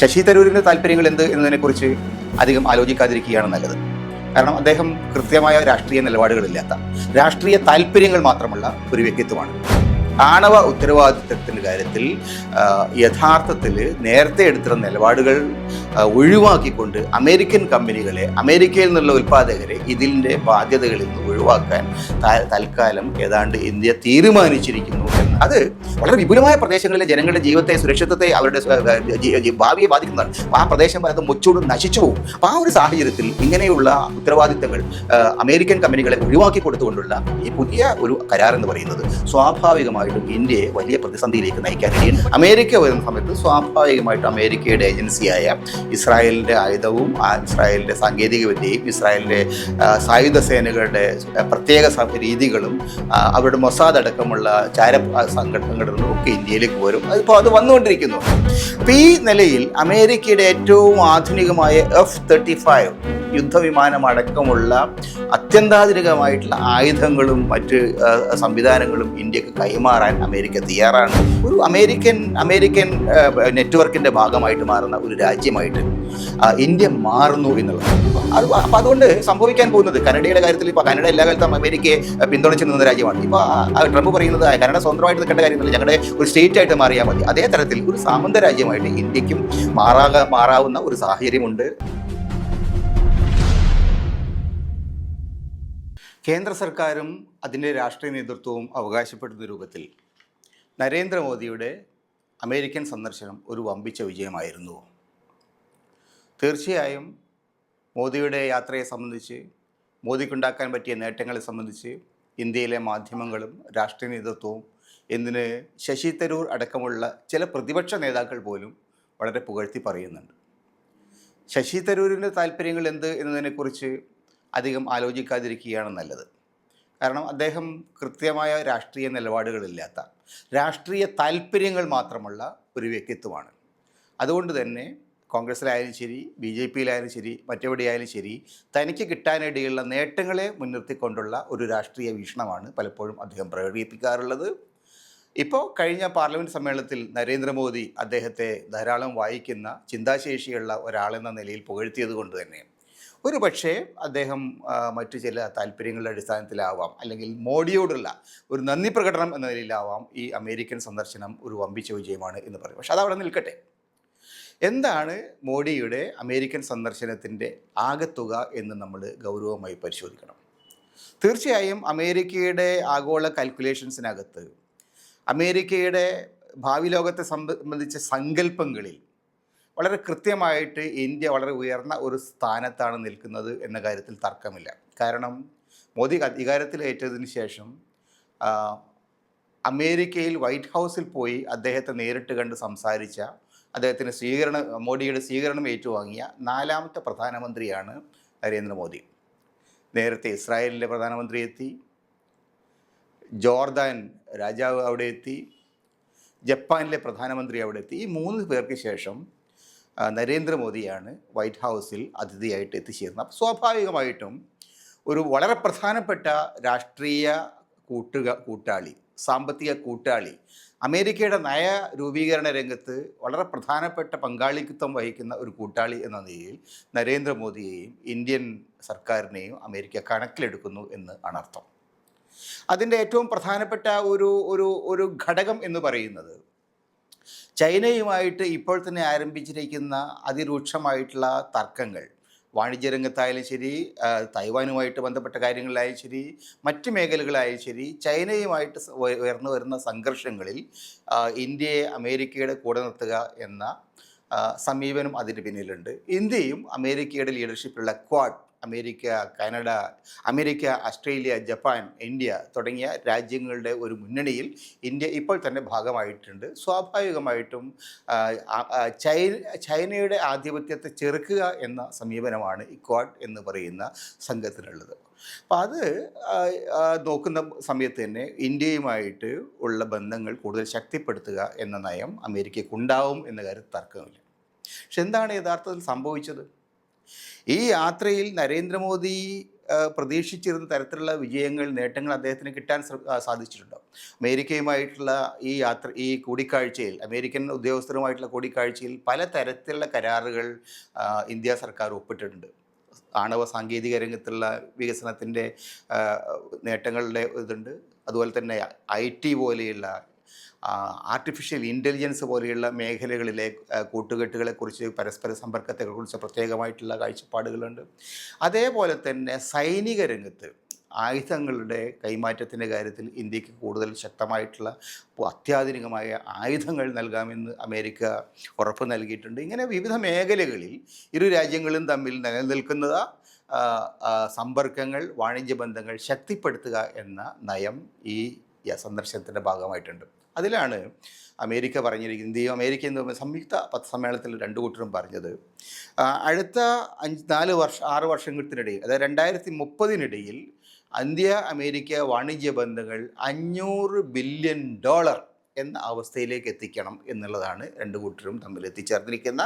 ശശി തരൂരിന്റെ താല്പര്യങ്ങൾ എന്ത് എന്നതിനെക്കുറിച്ച് അധികം ആലോചിക്കാതിരിക്കുകയാണ് നല്ലത്. കാരണം അദ്ദേഹം കൃത്യമായ രാഷ്ട്രീയ നിലപാടുകളില്ലാത്ത രാഷ്ട്രീയ താല്പര്യങ്ങൾ മാത്രമുള്ള ഒരു വ്യക്തിത്വമാണ്. ആണവ ഉത്തരവാദിത്തത്തിന്റെ കാര്യത്തിൽ യഥാർത്ഥത്തിൽ നേരത്തെ എടുത്തിരുന്ന നിലപാടുകൾ ഒഴിവാക്കിക്കൊണ്ട് അമേരിക്കൻ കമ്പനികളെ അമേരിക്കയിൽ നിന്നുള്ള ഉൽപ്പാദകരെ ഇതിന്റെ ബാധ്യതകളിൽ നിന്ന് ഒഴിവാക്കാൻ തൽക്കാലം ഏതാണ്ട് ഇന്ത്യ തീരുമാനിച്ചിരിക്കുന്നു അത് വളരെ വിപുലമായ പ്രദേശങ്ങളിലെ ജനങ്ങളുടെ ജീവിതത്തെ സുരക്ഷിതത്തെ അവരുടെ ഭാവിയെ ബാധിക്കുന്നതാണ്. ആ പ്രദേശം പലതും മുച്ചൂടും നശിച്ചു പോകും. അപ്പോൾ ആ ഒരു സാഹചര്യത്തിൽ ഇങ്ങനെയുള്ള ഉത്തരവാദിത്തങ്ങൾ അമേരിക്കൻ കമ്പനികളെ ഒഴിവാക്കി കൊടുത്തുകൊണ്ടുള്ള ഈ പുതിയ ഒരു കരാർ എന്ന് പറയുന്നത് സ്വാഭാവികമായിട്ടും ഇന്ത്യയെ വലിയ പ്രതിസന്ധിയിലേക്ക് നയിക്കാൻ കഴിയും അമേരിക്ക വരുന്ന സമയത്ത് സ്വാഭാവികമായിട്ടും അമേരിക്കയുടെ ഏജൻസിയായ ഇസ്രായേലിന്റെ ആയുധവും ഇസ്രായേലിന്റെ സാങ്കേതിക വിദ്യയും ഇസ്രായേലിന്റെ സായുധ സേനകളുടെ പ്രത്യേക രീതികളും അവരുടെ മൊസാദ് അടക്കമുള്ള ചാര സംഘടനകളും ഒക്കെ ഇന്ത്യയിലേക്ക് വരും. അതിപ്പോൾ അത് വന്നുകൊണ്ടിരിക്കുന്നു. അപ്പോൾ ഈ നിലയിൽ അമേരിക്കയുടെ ഏറ്റവും ആധുനികമായ എഫ് തേർട്ടി ഫൈവ് യുദ്ധവിമാനം അടക്കമുള്ള അത്യന്താധുനികമായിട്ടുള്ള ആയുധങ്ങളും മറ്റ് സംവിധാനങ്ങളും ഇന്ത്യയ്ക്ക് കൈമാറാൻ അമേരിക്ക തയ്യാറാണ്. ഒരു അമേരിക്കൻ അമേരിക്കൻ നെറ്റ്വർക്കിന്റെ ഭാഗമായിട്ട് മാറുന്ന ഒരു രാജ്യമായിട്ട് ഇന്ത്യ മാറുന്നു എന്നുള്ളത് അത് അപ്പം അതുകൊണ്ട് സംഭവിക്കാൻ പോകുന്നത് കനഡയുടെ കാര്യത്തിൽ ഇപ്പോൾ കനഡ എല്ലാ കാലത്തും അമേരിക്കയെ പിന്തുണച്ച് നിന്ന രാജ്യമാണ്. ഇപ്പോൾ ട്രംപ് പറയുന്നത് "ആ, കനഡ സ്വന്തമായിട്ട് നിൽക്കേണ്ട കാര്യമൊന്നുമില്ല. ഞങ്ങളുടെ ഒരു സ്റ്റേറ്റ് ആയിട്ട് മാറിയാൽ മതി. അതേ തരത്തിൽ ഒരു സാമന്ത രാജ്യമായിട്ട് ഇന്ത്യക്കും മാറാക മാറാവുന്ന ഒരു സാഹചര്യമുണ്ട്. കേന്ദ്ര സർക്കാരും അതിന്റെ രാഷ്ട്രീയ നേതൃത്വവും അവകാശപ്പെടുന്ന രൂപത്തിൽ നരേന്ദ്രമോദിയുടെ അമേരിക്കൻ സന്ദർശനം ഒരു വമ്പിച്ച വിജയമായിരുന്നു. തീർച്ചയായും മോദിയുടെ യാത്രയെ സംബന്ധിച്ച് മോദിക്കുണ്ടാക്കാൻ പറ്റിയ നേട്ടങ്ങളെ സംബന്ധിച്ച് ഇന്ത്യയിലെ മാധ്യമങ്ങളും രാഷ്ട്രീയ നേതൃത്വവും എന്തിന് ശശി തരൂർ അടക്കമുള്ള ചില പ്രതിപക്ഷ നേതാക്കൾ പോലും വളരെ പുകഴ്ത്തി പറയുന്നുണ്ട്. ശശി തരൂരിന്റെ താല്പര്യങ്ങൾ എന്ത് എന്നതിനെക്കുറിച്ച് അധികം ആലോചിക്കാതിരിക്കുകയാണ് നല്ലത്. കാരണം അദ്ദേഹം കൃത്യമായ രാഷ്ട്രീയ നിലപാടുകളില്ലാത്ത രാഷ്ട്രീയ താല്പര്യങ്ങൾ മാത്രമുള്ള ഒരു വ്യക്തിത്വമാണ്. അതുകൊണ്ട് തന്നെ കോൺഗ്രസ്സിലായാലും ശരി ബി ജെ പിയിലായാലും ശരി മറ്റെവിടെയായാലും ശരി തനിക്ക് കിട്ടാനിടയുള്ള നേട്ടങ്ങളെ മുൻനിർത്തിക്കൊണ്ടുള്ള ഒരു രാഷ്ട്രീയ വീക്ഷണമാണ് പലപ്പോഴും അദ്ദേഹം പ്രകടിപ്പിക്കാറുള്ളത്. ഇപ്പോൾ കഴിഞ്ഞ പാർലമെന്റ് സമ്മേളനത്തിൽ നരേന്ദ്രമോദി അദ്ദേഹത്തെ ധാരാളം വായിക്കുന്ന ചിന്താശേഷിയുള്ള ഒരാളെന്ന നിലയിൽ പുകഴ്ത്തിയത് കൊണ്ട് തന്നെ ഒരു പക്ഷേ അദ്ദേഹം മറ്റു ചില താല്പര്യങ്ങളുടെ അടിസ്ഥാനത്തിലാവാം അല്ലെങ്കിൽ മോഡിയോടുള്ള ഒരു നന്ദി പ്രകടനം എന്ന നിലയിലാവാം ഈ അമേരിക്കൻ സന്ദർശനം ഒരു വമ്പിച്ച വിജയമാണ് എന്ന് പറയും. പക്ഷെ അതവിടെ നിൽക്കട്ടെ. എന്താണ് മോഡിയുടെ അമേരിക്കൻ സന്ദർശനത്തിന്റെ ആകത്തുക എന്ന് നമ്മൾ ഗൗരവമായി പരിശോധിക്കണം. തീർച്ചയായും അമേരിക്കയുടെ ആഗോള കാൽക്കുലേഷൻസിനകത്ത് അമേരിക്കയുടെ ഭാവി ലോകത്തെ സംബന്ധിച്ച സങ്കല്പങ്ങളിൽ വളരെ കൃത്യമായിട്ട് ഇന്ത്യ വളരെ ഉയർന്ന ഒരു സ്ഥാനത്താണ് നിൽക്കുന്നത് എന്ന കാര്യത്തിൽ തർക്കമില്ല. കാരണം മോദി അധികാരത്തിലേറ്റതിന് ശേഷം അമേരിക്കയിൽ വൈറ്റ് ഹൗസിൽ പോയി അദ്ദേഹത്തെ നേരിട്ട് കണ്ട് സംസാരിച്ച അദ്ദേഹത്തിന് സ്വീകരണം മോഡിയുടെ സ്വീകരണം ഏറ്റുവാങ്ങിയ നാലാമത്തെ പ്രധാനമന്ത്രിയാണ് നരേന്ദ്രമോദി. നേരത്തെ ഇസ്രായേലിന്റെ പ്രധാനമന്ത്രി എത്തി ജോർദാൻ രാജാവ് അവിടെ എത്തി ജപ്പാനിലെ പ്രധാനമന്ത്രി അവിടെ എത്തി. ഈ മൂന്ന് പേർക്ക് ശേഷം നരേന്ദ്രമോദിയാണ് വൈറ്റ് ഹൗസിൽ അതിഥിയായിട്ട് എത്തിച്ചേർന്നത്. അപ്പോൾ സ്വാഭാവികമായിട്ടും ഒരു വളരെ പ്രധാനപ്പെട്ട രാഷ്ട്രീയ കൂട്ടുക കൂട്ടാളി സാമ്പത്തിക കൂട്ടാളി അമേരിക്കയുടെ നയ രൂപീകരണ രംഗത്ത് വളരെ പ്രധാനപ്പെട്ട പങ്കാളിത്വം വഹിക്കുന്ന ഒരു കൂട്ടാളി എന്ന നിലയിൽ നരേന്ദ്രമോദിയെയും ഇന്ത്യൻ സർക്കാരിനെയും അമേരിക്ക കണക്കിലെടുക്കുന്നു എന്ന് അണർത്ഥം അതിന്റെ ഏറ്റവും പ്രധാനപ്പെട്ട ഒരു ഒരു ഒരു ഘടകം എന്ന് പറയുന്നത് ചൈനയുമായിട്ട് ഇപ്പോൾ തന്നെ ആരംഭിച്ചിരിക്കുന്ന അതിരൂക്ഷമായിട്ടുള്ള തർക്കങ്ങൾ. വാണിജ്യ വാണിജ്യരംഗത്തായാലും ശരി തൈവാനുമായിട്ട് ബന്ധപ്പെട്ട കാര്യങ്ങളിലായാലും ശരി മറ്റ് മേഖലകളായാലും ശരി ചൈനയുമായിട്ട് ഉയർന്നു വരുന്ന സംഘർഷങ്ങളിൽ ഇന്ത്യയെ അമേരിക്കയുടെ കൂടെ നിർത്തുക എന്ന സമീപനം അതിന് പിന്നിലുണ്ട്. ഇന്ത്യയും അമേരിക്കയുടെ ലീഡർഷിപ്പിലുള്ള Quad America Canada America Australia Japan India തുടങ്ങിയ രാജ്യങ്ങളുടെ ഒരു മുന്നണിയിൽ ഇന്ത്യ ഇപ്പോൾ തന്നെ ഭാഗമായിട്ടുണ്ട്. സ്വാഭാവികമായിട്ടും ചൈന ചൈനയുടെ ആധിപത്യത്തെ ചെറുക്കുക എന്ന സമീപനമാണ് ഇക്വാഡ് എന്ന് പറയുന്ന സംഘത്തിനുള്ളത്. അപ്പോൾ അത് നോക്കുന്ന സമയത്ത് തന്നെ ഇന്ത്യയുമായിട്ട് ഉള്ള ബന്ധങ്ങൾ കൂടുതൽ ശക്തിപ്പെടുത്തുക എന്ന നയം അമേരിക്കയ്ക്കുണ്ടാവും എന്ന കാര്യത്തിൽ തർക്കമില്ല. പക്ഷെ എന്താണ് യഥാർത്ഥത്തിൽ സംഭവിച്ചത്? ഈ യാത്രയിൽ നരേന്ദ്രമോദി പ്രതീക്ഷിച്ചിരുന്ന തരത്തിലുള്ള വിജയങ്ങൾ നേട്ടങ്ങൾ അദ്ദേഹത്തിന് കിട്ടാൻ സാധിച്ചിട്ടുണ്ടോ? അമേരിക്കയുമായിട്ടുള്ള ഈ യാത്ര ഈ കൂടിക്കാഴ്ചയിൽ അമേരിക്കൻ ഉദ്യോഗസ്ഥരുമായിട്ടുള്ള കൂടിക്കാഴ്ചയിൽ പല തരത്തിലുള്ള കരാറുകൾ ഇന്ത്യ സർക്കാർ ഒപ്പിട്ടിട്ടുണ്ട്. ആണവ സാങ്കേതിക രംഗത്തുള്ള വികസനത്തിന്റെ നേട്ടങ്ങളുടെ ഇതുണ്ട്. അതുപോലെ തന്നെ ഐ ടി പോലെയുള്ള ആർട്ടിഫിഷ്യൽ ഇന്റലിജൻസ് പോലെയുള്ള മേഖലകളിലെ കൂട്ടുകെട്ടുകളെക്കുറിച്ച് പരസ്പര സമ്പർക്കത്തെക്കുറിച്ച് പ്രത്യേകമായിട്ടുള്ള കാഴ്ചപ്പാടുകളുണ്ട്. അതേപോലെ തന്നെ സൈനിക രംഗത്ത് ആയുധങ്ങളുടെ കൈമാറ്റത്തിന്റെ കാര്യത്തിൽ ഇന്ത്യയ്ക്ക് കൂടുതൽ ശക്തമായിട്ടുള്ള അത്യാധുനികമായ ആയുധങ്ങൾ നൽകാമെന്ന് അമേരിക്ക ഉറപ്പ് നൽകിയിട്ടുണ്ട്. ഇങ്ങനെ വിവിധ മേഖലകളിൽ ഇരു രാജ്യങ്ങളും തമ്മിൽ നിലനിൽക്കുന്ന ആ, ആ, സമ്പർക്കങ്ങൾ വാണിജ്യ ബന്ധങ്ങൾ ശക്തിപ്പെടുത്തുക എന്ന നയം ഈ സന്ദർശനത്തിന്റെ ഭാഗമായിട്ടുണ്ട്. അതിലാണ് അമേരിക്ക പറഞ്ഞിരിക്കുന്നത്. ഇന്ത്യയും അമേരിക്കയും സംയുക്ത പത്രസമ്മേളനത്തിൽ രണ്ടു കൂട്ടരും പറഞ്ഞത്. അടുത്ത അഞ്ച് നാല് വർഷം ആറ് വർഷങ്ങൾക്കിനിടയിൽ അതായത് രണ്ടായിരത്തി മുപ്പതിനിടയിൽ ഇന്ത്യ അമേരിക്ക വാണിജ്യ ബന്ധങ്ങൾ അഞ്ഞൂറ് ബില്യൺ ഡോളർ എന്ന അവസ്ഥയിലേക്ക് എത്തിക്കണം എന്നുള്ളതാണ് രണ്ടു കൂട്ടരും തമ്മിൽ എത്തിച്ചേർന്നിരിക്കുന്ന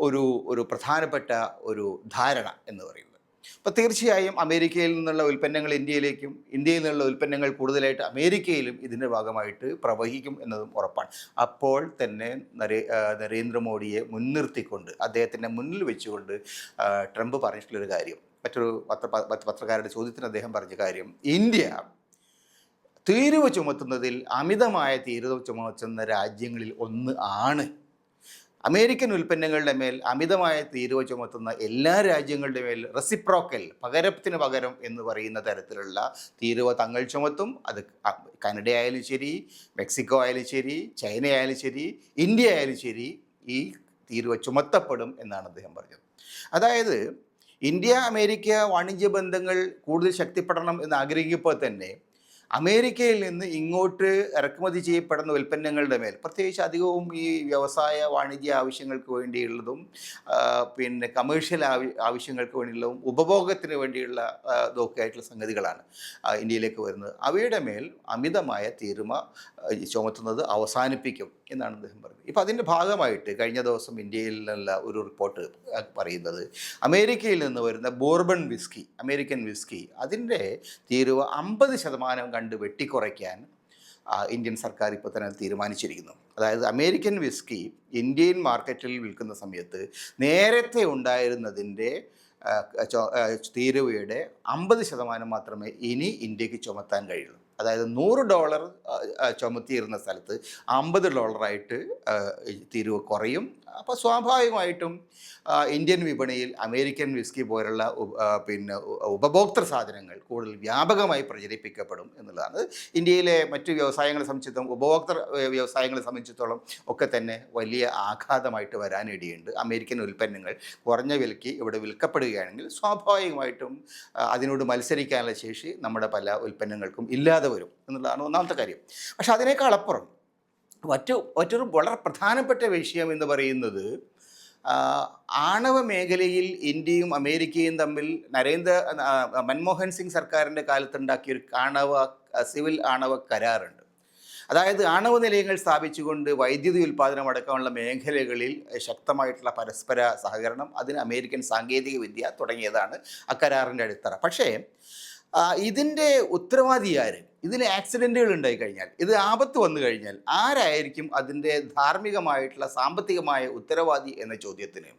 ഒരു ഒരു പ്രധാനപ്പെട്ട ഒരു ധാരണ എന്ന് പറയുന്നത്. അപ്പോൾ തീർച്ചയായും അമേരിക്കയിൽ നിന്നുള്ള ഉൽപ്പന്നങ്ങൾ ഇന്ത്യയിലേക്കും ഇന്ത്യയിൽ നിന്നുള്ള ഉൽപ്പന്നങ്ങൾ കൂടുതലായിട്ട് അമേരിക്കയിലും ഇതിന്റെ ഭാഗമായിട്ട് പ്രവഹിക്കും എന്നതും ഉറപ്പാണ്. അപ്പോൾ തന്നെ നരേന്ദ്രമോദിയെ മുൻനിർത്തിക്കൊണ്ട് അദ്ദേഹത്തിന്റെ മുന്നിൽ വെച്ചുകൊണ്ട് ട്രംപ് പറഞ്ഞിട്ടുള്ളൊരു കാര്യം മറ്റൊരു പത്ര- പത്രക്കാരുടെ ചോദ്യത്തിന് അദ്ദേഹം പറഞ്ഞ കാര്യം ഇന്ത്യ തീരുവ ചുമത്തുന്നതിൽ അമിതമായ തീരുവ ചുമത്തുന്ന രാജ്യങ്ങളിൽ ഒന്ന് ആണ്. അമേരിക്കൻ ഉൽപ്പന്നങ്ങളുടെ മേൽ അമിതമായ തീരുവ ചുമത്തുന്ന എല്ലാ രാജ്യങ്ങളുടെ മേൽ റെസിപ്രോക്കൽ പകരത്തിന് പകരം എന്ന് പറയുന്ന തരത്തിലുള്ള തീരുവ തങ്ങൾ ചുമത്തും. അത് കനഡ ആയാലും ശരി മെക്സിക്കോ ആയാലും ശരി ചൈന ആയാലും ശരി ഇന്ത്യ ആയാലും ശരി ഈ തീരുവ ചുമത്തപ്പെടും എന്നാണ് അദ്ദേഹം പറഞ്ഞത്. അതായത് ഇന്ത്യ അമേരിക്ക വാണിജ്യ ബന്ധങ്ങൾ കൂടുതൽ ശക്തിപ്പെടണം എന്ന് ആഗ്രഹിക്കുമ്പോൾ തന്നെ അമേരിക്കയിൽ നിന്ന് ഇങ്ങോട്ട് ഇറക്കുമതി ചെയ്യപ്പെടുന്ന ഉൽപ്പന്നങ്ങളുടെ മേൽ പ്രത്യേകിച്ച് അധികവും ഈ വ്യവസായ വാണിജ്യ ആവശ്യങ്ങൾക്ക് വേണ്ടിയുള്ളതും പിന്നെ കമേഴ്ഷ്യൽ ആവ ആവശ്യങ്ങൾക്ക് വേണ്ടിയുള്ളതും ഉപഭോഗത്തിന് വേണ്ടിയുള്ള ഇതൊക്കെ ആയിട്ടുള്ള സംഗതികളാണ് ഇന്ത്യയിലേക്ക് വരുന്നത്. അവയുടെ മേൽ അമിതമായ തീരുമ ചുമത്തുന്നത് അവസാനിപ്പിക്കും എന്നാണ് അദ്ദേഹം പറഞ്ഞത്. ഇപ്പോൾ അതിന്റെ ഭാഗമായിട്ട് കഴിഞ്ഞ ദിവസം ഇന്ത്യയിൽ നിന്നുള്ള ഒരു റിപ്പോർട്ട് പറയുന്നത് അമേരിക്കയിൽ നിന്ന് വരുന്ന ബോർബൺ വിസ്കി അമേരിക്കൻ വിസ്കി അതിന്റെ തീരുവ അമ്പത് ശതമാനം കണ്ട് വെട്ടിക്കുറയ്ക്കാൻ ഇന്ത്യൻ സർക്കാർ ഇപ്പോൾ തന്നെ തീരുമാനിച്ചിരിക്കുന്നു. അതായത് അമേരിക്കൻ വിസ്കി ഇന്ത്യൻ മാർക്കറ്റിൽ വിൽക്കുന്ന സമയത്ത് നേരത്തെ ഉണ്ടായിരുന്നതിന്റെ തീരുവയുടെ അമ്പത് ശതമാനം മാത്രമേ ഇനി ഇന്ത്യയ്ക്ക് ചുമത്താൻ കഴിയുള്ളൂ. അതായത് നൂറ് ഡോളർ ചുമത്തിയിരുന്ന സ്ഥലത്ത് അമ്പത് ഡോളറായിട്ട് തീരുവ കുറയും. അപ്പോൾ സ്വാഭാവികമായിട്ടും ഇന്ത്യൻ വിപണിയിൽ അമേരിക്കൻ വിസ്കി പോലുള്ള പിന്നെ ഉപഭോക്തൃ സാധനങ്ങൾ കൂടുതൽ വ്യാപകമായി പ്രചരിപ്പിക്കപ്പെടും എന്നുള്ളതാണ്. ഇന്ത്യയിലെ മറ്റു വ്യവസായങ്ങളെ സംബന്ധിച്ചിടത്തോളം ഉപഭോക്തൃ വ്യവസായങ്ങളെ സംബന്ധിച്ചിടത്തോളം ഒക്കെ തന്നെ വലിയ ആഘാതമായിട്ട് വരാനിടയുണ്ട്. അമേരിക്കൻ ഉൽപ്പന്നങ്ങൾ കുറഞ്ഞ വിലയ്ക്ക് ഇവിടെ വിൽക്കപ്പെടുകയാണെങ്കിൽ സ്വാഭാവികമായിട്ടും അതിനോട് മത്സരിക്കാനുള്ള ശേഷി നമ്മുടെ പല ഉൽപ്പന്നങ്ങൾക്കും ഇല്ലാതെ വരും എന്നുള്ളതാണ് ഒന്നാമത്തെ കാര്യം. പക്ഷെ അതിനേക്കാൾ അപ്പുറം മറ്റു മറ്റൊരു വളരെ പ്രധാനപ്പെട്ട വിഷയം എന്ന് പറയുന്നത് ആണവ മേഖലയിൽ ഇന്ത്യയും അമേരിക്കയും തമ്മിൽ നരേന്ദ്ര മൻമോഹൻ സിംഗ് സർക്കാരിന്റെ കാലത്തുണ്ടാക്കിയ ഒരു ആണവ സിവിൽ ആണവ കരാറുണ്ട്. അതായത് ആണവ നിലയങ്ങൾ സ്ഥാപിച്ചുകൊണ്ട് വൈദ്യുതി ഉൽപ്പാദനം അടക്കമുള്ള മേഖലകളിൽ ശക്തമായിട്ടുള്ള പരസ്പര സഹകരണം അതിന് അമേരിക്കൻ സാങ്കേതിക വിദ്യ തുടങ്ങിയതാണ് അക്കരാറിന്റെ കരാറിന്റെ അടിത്തറ. പക്ഷേ ഇതിന്റെ ഉത്തരവാദി ആര്? ഇതിന് ആക്സിഡന്റുകൾ ഉണ്ടായി കഴിഞ്ഞാൽ ഇത് ആപത്ത് വന്നു കഴിഞ്ഞാൽ ആരായിരിക്കും അതിന്റെ ധാർമ്മികമായിട്ടുള്ള സാമ്പത്തികമായ ഉത്തരവാദി എന്ന ചോദ്യത്തിന്?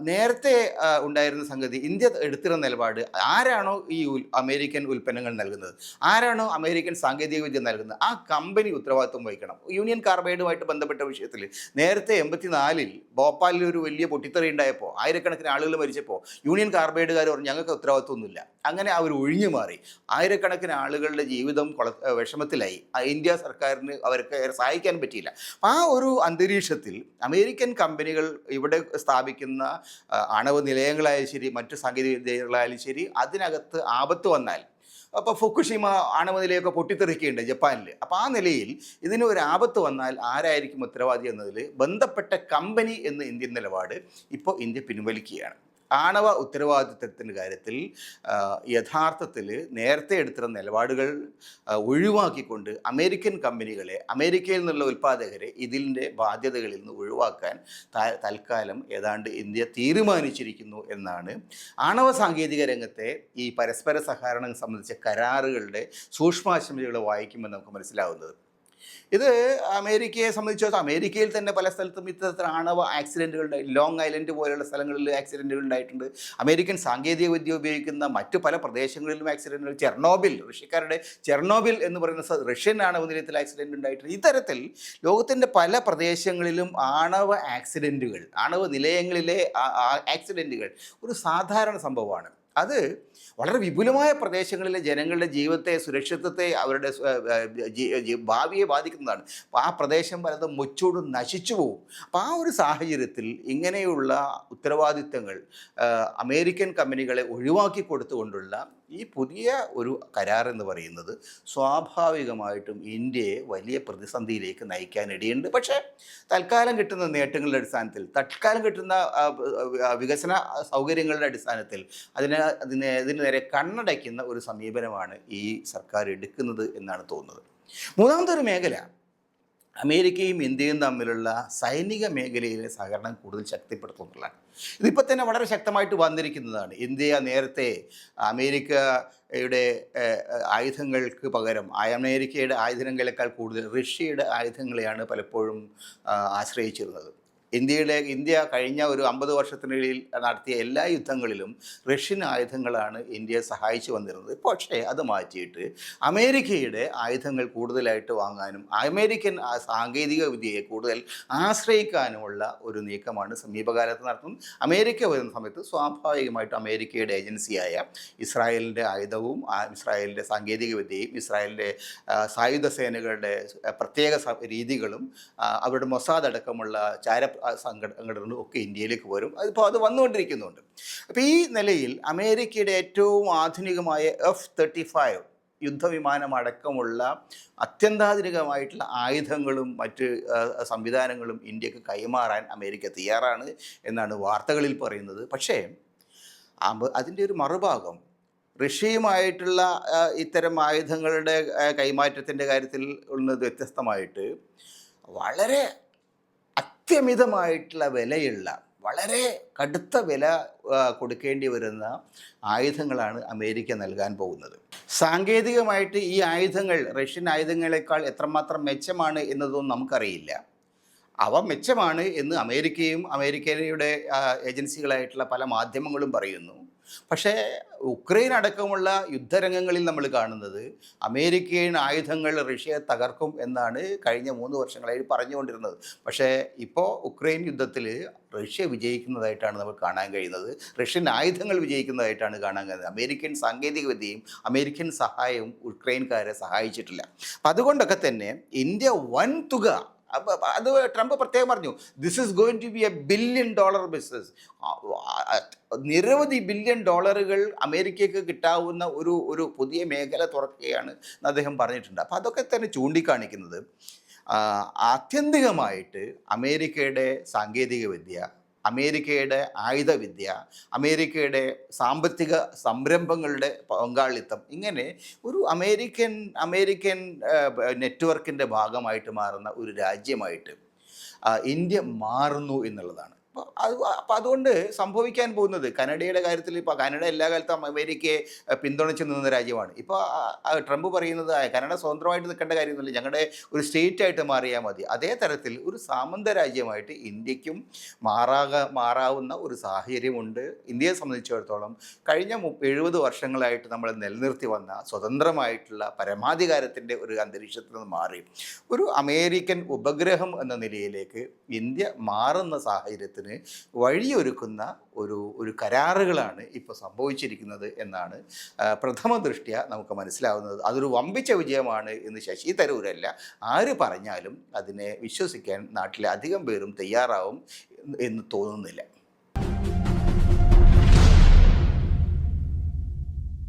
നേരത്തെ ഉണ്ടായിരുന്ന സംഗതി ഇന്ത്യ എടുത്തിരുന്ന നിലപാട് ആരാണോ ഈ അമേരിക്കൻ ഉൽപ്പന്നങ്ങൾ നൽകുന്നത്? ആരാണോ അമേരിക്കൻ സാങ്കേതിക വിദ്യ നൽകുന്നത്? ആ കമ്പനി ഉത്തരവാദിത്വം വഹിക്കണം. യൂണിയൻ കാർബൈഡുമായിട്ട് ബന്ധപ്പെട്ട വിഷയത്തിൽ നേരത്തെ എൺപത്തിനാലിൽ ഭോപ്പാലിൽ ഒരു വലിയ പൊട്ടിത്തെറി ഉണ്ടായപ്പോൾ ആയിരക്കണക്കിന് ആളുകൾ മരിച്ചപ്പോൾ യൂണിയൻ കാർബൈഡുകാർ പറഞ്ഞു ഞങ്ങൾക്ക് ഉത്തരവാദിത്വമൊന്നുമില്ല. അങ്ങനെ അവർ ഒഴിഞ്ഞു മാറി. ആയിരക്കണക്കിന് ആളുകളുടെ ജീവിതം കൊള വിഷമത്തിലായി. ഇന്ത്യ സർക്കാരിന് അവർക്ക് സഹായിക്കാൻ പറ്റിയില്ല. ആ ഒരു അന്തരീക്ഷത്തിൽ അമേരിക്കൻ കമ്പനികൾ ഇവിടെ സ്ഥാപിക്കുന്ന അണവ് നിലയങ്ങളായാലും ശരി മറ്റു സാങ്കേതിക വിദ്യകളായാലും ശരി അതിനകത്ത് ആപത്ത് വന്നാൽ അപ്പോൾ ഫുക്കുഷിമ ആണവ നിലയൊക്കെ പൊട്ടിത്തെറിക്കുകയുണ്ട് ജപ്പാനിൽ. അപ്പോൾ ആ നിലയിൽ ഇതിന് ഒരു ആപത്ത് വന്നാൽ ആരായിരിക്കും ഉത്തരവാദി എന്നതിൽ ബന്ധപ്പെട്ട കമ്പനി എന്ന് ഇന്ത്യൻ നിലപാട് ഇപ്പോൾ ഇന്ത്യ പിൻവലിക്കുകയാണ്. ആണവ ഉത്തരവാദിത്തത്തിന്റെ കാര്യത്തിൽ യഥാർത്ഥത്തിൽ നേരത്തെ എടുത്തിരുന്ന നിലപാടുകൾ ഒഴിവാക്കിക്കൊണ്ട് അമേരിക്കൻ കമ്പനികളെ അമേരിക്കയിൽ നിന്നുള്ള ഉൽപ്പാദകരെ ഇതിന്റെ ബാധ്യതകളിൽ നിന്ന് ഒഴിവാക്കാൻ തൽക്കാലം ഏതാണ്ട് ഇന്ത്യ തീരുമാനിച്ചിരിക്കുന്നു എന്നാണ്. ആണവ സാങ്കേതിക രംഗത്തെ ഈ പരസ്പര സഹകരണം സംബന്ധിച്ച കരാറുകളുടെ സൂക്ഷ്മാശംസകൾ വായിക്കുമ്പോൾ നമുക്ക് മനസ്സിലാവുന്നത്. ഇത് അമേരിക്കയെ സംബന്ധിച്ചിടത്തോളം അമേരിക്കയിൽ തന്നെ പല സ്ഥലത്തും ഇത്തരത്തിൽ ആണവ ആക്സിഡന്റുകൾ ലോങ് ഐലൻഡ് പോലെയുള്ള സ്ഥലങ്ങളിൽ ആക്സിഡന്റുകൾ ഉണ്ടായിട്ടുണ്ട്. അമേരിക്കൻ സാങ്കേതിക വിദ്യ ഉപയോഗിക്കുന്ന മറ്റു പല പ്രദേശങ്ങളിലും ആക്സിഡന്റുകൾ ചെർണോബിൽ റഷ്യക്കാരുടെ ചെർണോബിൽ എന്ന് പറയുന്ന റഷ്യൻ ആണവ നിലയത്തിൽ ആക്സിഡന്റ് ഉണ്ടായിട്ടുണ്ട്. ഇത്തരത്തിൽ ലോകത്തിന്റെ പല പ്രദേശങ്ങളിലും ആണവ ആക്സിഡന്റുകൾ ആണവ നിലയങ്ങളിലെ ആക്സിഡന്റുകൾ ഒരു സാധാരണ സംഭവമാണ്. അത് വളരെ വിപുലമായ പ്രദേശങ്ങളിലെ ജനങ്ങളുടെ ജീവിതത്തെ സുരക്ഷിതത്തെ അവരുടെ ഭാവിയെ ബാധിക്കുന്നതാണ്. അപ്പോൾ ആ പ്രദേശം പലതും മുച്ചൂട് നശിച്ചു പോകും അപ്പോൾ ആ ഒരു സാഹചര്യത്തിൽ ഇങ്ങനെയുള്ള ഉത്തരവാദിത്തങ്ങൾ അമേരിക്കൻ കമ്പനികളെ ഒഴിവാക്കി കൊടുത്തുകൊണ്ടുള്ള ഈ പുതിയ ഒരു കരാർ എന്ന് പറയുന്നത് സ്വാഭാവികമായിട്ടും ഇന്ത്യയെ വലിയ പ്രതിസന്ധിയിലേക്ക് നയിക്കാനിടയുണ്ട്. പക്ഷേ തൽക്കാലം കിട്ടുന്ന നേട്ടങ്ങളുടെ അടിസ്ഥാനത്തിൽ തൽക്കാലം കിട്ടുന്ന വികസന സൗകര്യങ്ങളുടെ അടിസ്ഥാനത്തിൽ അതിന് അതിനെ അതിന് നേരെ കണ്ണടയ്ക്കുന്ന ഒരു സമീപനമാണ് ഈ സർക്കാർ എടുക്കുന്നത് എന്നാണ് തോന്നുന്നത്. മൂന്നാമത്തെ ഒരു മേഖല അമേരിക്കയും ഇന്ത്യയും തമ്മിലുള്ള സൈനിക മേഖലയിലെ സഹകരണം കൂടുതൽ ശക്തിപ്പെടുത്തുന്നുള്ളതാണ് ഇതിപ്പോൾ തന്നെ വളരെ ശക്തമായിട്ട് വന്നിരിക്കുന്നതാണ്. ഇന്ത്യ നേരത്തെ അമേരിക്കയുടെ ആയുധങ്ങൾക്ക് പകരം അമേരിക്കയുടെ ആയുധങ്ങളെക്കാൾ കൂടുതൽ റഷ്യയുടെ ആയുധങ്ങളെയാണ് പലപ്പോഴും ആശ്രയിച്ചിരുന്നത്. ഇന്ത്യയുടെ ഇന്ത്യ കഴിഞ്ഞ ഒരു അമ്പത് വർഷത്തിനിടയിൽ നടത്തിയ എല്ലാ യുദ്ധങ്ങളിലും റഷ്യൻ ആയുധങ്ങളാണ് ഇന്ത്യയെ സഹായിച്ചു വന്നിരുന്നത്. പക്ഷേ അത് മാറ്റിയിട്ട് അമേരിക്കയുടെ ആയുധങ്ങൾ കൂടുതലായിട്ട് വാങ്ങാനും അമേരിക്കൻ സാങ്കേതിക വിദ്യയെ കൂടുതൽ ആശ്രയിക്കാനുമുള്ള ഒരു നീക്കമാണ് സമീപകാലത്ത് നടത്തുന്നത്. അമേരിക്ക വരുന്ന സമയത്ത് സ്വാഭാവികമായിട്ടും അമേരിക്കയുടെ ഏജൻസിയായ ഇസ്രായേലിന്റെ ആയുധവും ഇസ്രായേലിന്റെ സാങ്കേതിക വിദ്യയും ഇസ്രായേലിന്റെ സായുധ സേനകളുടെ പ്രത്യേക രീതികളും അവരുടെ മൊസാദ് അടക്കമുള്ള ചാര സംഘടനകളും ഒക്കെ ഇന്ത്യയിലേക്ക് വരും. അതിപ്പോൾ അത് വന്നുകൊണ്ടിരിക്കുന്നുണ്ട്. അപ്പോൾ ഈ നിലയിൽ അമേരിക്കയുടെ ഏറ്റവും ആധുനികമായ എഫ് തേർട്ടി ഫൈവ് യുദ്ധവിമാനമടക്കമുള്ള അത്യന്താധുനികമായിട്ടുള്ള ആയുധങ്ങളും മറ്റ് സംവിധാനങ്ങളും ഇന്ത്യയ്ക്ക് കൈമാറാൻ അമേരിക്ക തയ്യാറാണ് എന്നാണ് വാർത്തകളിൽ പറയുന്നത്. പക്ഷേ അതിന്റെ ഒരു മറുഭാഗം റഷ്യയുമായിട്ടുള്ള ഇത്തരം ആയുധങ്ങളുടെ കൈമാറ്റത്തിന്റെ കാര്യത്തിൽ ഉള്ളത് വ്യത്യസ്തമായിട്ട് വളരെ അത്യമിതമായിട്ടുള്ള വിലയുള്ള വളരെ കടുത്ത വില കൊടുക്കേണ്ടി വരുന്ന ആയുധങ്ങളാണ് അമേരിക്ക നൽകാൻ പോകുന്നത്. സാങ്കേതികമായിട്ട് ഈ ആയുധങ്ങൾ റഷ്യൻ ആയുധങ്ങളെക്കാൾ എത്രമാത്രം മെച്ചമാണ് എന്നതൊന്നും നമുക്കറിയില്ല. അവ മെച്ചമാണ് എന്ന് അമേരിക്കയും അമേരിക്കയുടെ ഏജൻസികളായിട്ടുള്ള പല മാധ്യമങ്ങളും പറയുന്നു. പക്ഷേ ഉക്രൈൻ അടക്കമുള്ള യുദ്ധരംഗങ്ങളിൽ നമ്മൾ കാണുന്നത് അമേരിക്കൻ ആയുധങ്ങൾ റഷ്യയെ തകർക്കും എന്നാണ് കഴിഞ്ഞ മൂന്ന് വർഷങ്ങളായി പറഞ്ഞുകൊണ്ടിരുന്നത്. പക്ഷേ ഇപ്പോൾ ഉക്രൈൻ യുദ്ധത്തിൽ റഷ്യ വിജയിക്കുന്നതായിട്ടാണ് നമ്മൾ കാണാൻ കഴിയുന്നത്. റഷ്യൻ ആയുധങ്ങൾ വിജയിക്കുന്നതായിട്ടാണ് കാണാൻ കഴിയുന്നത്. അമേരിക്കൻ സാങ്കേതികവിദ്യയും അമേരിക്കൻ സഹായവും ഉക്രൈൻകാരെ സഹായിച്ചിട്ടില്ല. അപ്പം അതുകൊണ്ടൊക്കെ തന്നെ ഇന്ത്യ വൻ തുക അത് ട്രംപ് പ്രത്യേകം പറഞ്ഞു this is going to be a billion dollar business നിരവധി ബില്യൺ ഡോളറുകൾ അമേരിക്കയ്ക്ക് കിട്ടാവുന്ന ഒരു ഒരു പുതിയ മേഖല തുറക്കുകയാണ് അദ്ദേഹം പറഞ്ഞിട്ടുണ്ട്. അപ്പോൾ അതൊക്കെ തന്നെ ചൂണ്ടിക്കാണിക്കുന്നത് ആത്യന്തികമായിട്ട് അമേരിക്കയുടെ സാങ്കേതിക വിദ്യ അമേരിക്കയുടെ ആയുധവിദ്യ അമേരിക്കയുടെ സാമ്പത്തിക സംരംഭങ്ങളുടെ പങ്കാളിത്തം ഇങ്ങനെ ഒരു അമേരിക്കൻ അമേരിക്കൻ നെറ്റ്വർക്കിന്റെ ഭാഗമായിട്ട് മാറുന്ന ഒരു രാജ്യമായിട്ട് ഇന്ത്യ മാറുന്നു എന്നുള്ളതാണ്. അത് അപ്പം അതുകൊണ്ട് സംഭവിക്കാൻ പോകുന്നത് കനഡയുടെ കാര്യത്തിൽ ഇപ്പോൾ കനഡ എല്ലാ കാലത്തും അമേരിക്കയെ പിന്തുണച്ച് നിന്ന രാജ്യമാണ്. ഇപ്പോൾ ട്രംപ് പറയുന്നത് കനഡ സ്വതന്ത്രമായിട്ട് നിൽക്കേണ്ട കാര്യമൊന്നുമില്ല. ഞങ്ങളുടെ ഒരു സ്റ്റേറ്റ് ആയിട്ട് മാറിയാൽ മതി. അതേ തരത്തിൽ ഒരു സാമന്ത രാജ്യമായിട്ട് ഇന്ത്യക്കും മാറാക മാറാവുന്ന ഒരു സാഹചര്യമുണ്ട്. ഇന്ത്യയെ സംബന്ധിച്ചിടത്തോളം കഴിഞ്ഞ എഴുപത് വർഷങ്ങളായിട്ട് നമ്മൾ നിലനിർത്തി വന്ന സ്വതന്ത്രമായിട്ടുള്ള പരമാധികാരത്തിന്റെ ഒരു അന്തരീക്ഷത്തിൽ നിന്ന് മാറി. ഒരു അമേരിക്കൻ ഉപഗ്രഹം എന്ന നിലയിലേക്ക് ഇന്ത്യ മാറുന്ന സാഹചര്യത്തിന് വഴിയൊരുക്കുന്ന ഒരു ഒരു കരാറുകളാണ് ഇപ്പോൾ സംഭവിച്ചിരിക്കുന്നത് എന്നാണ് പ്രഥമ ദൃഷ്ട്യ നമുക്ക് മനസ്സിലാവുന്നത്. അതൊരു വമ്പിച്ച വിജയമാണ് എന്ന് ശശി തരൂരല്ല. ആര് പറഞ്ഞാലും അതിനെ വിശ്വസിക്കാൻ നാട്ടിലെ അധികം പേരും തയ്യാറാവും എന്ന് തോന്നുന്നില്ല.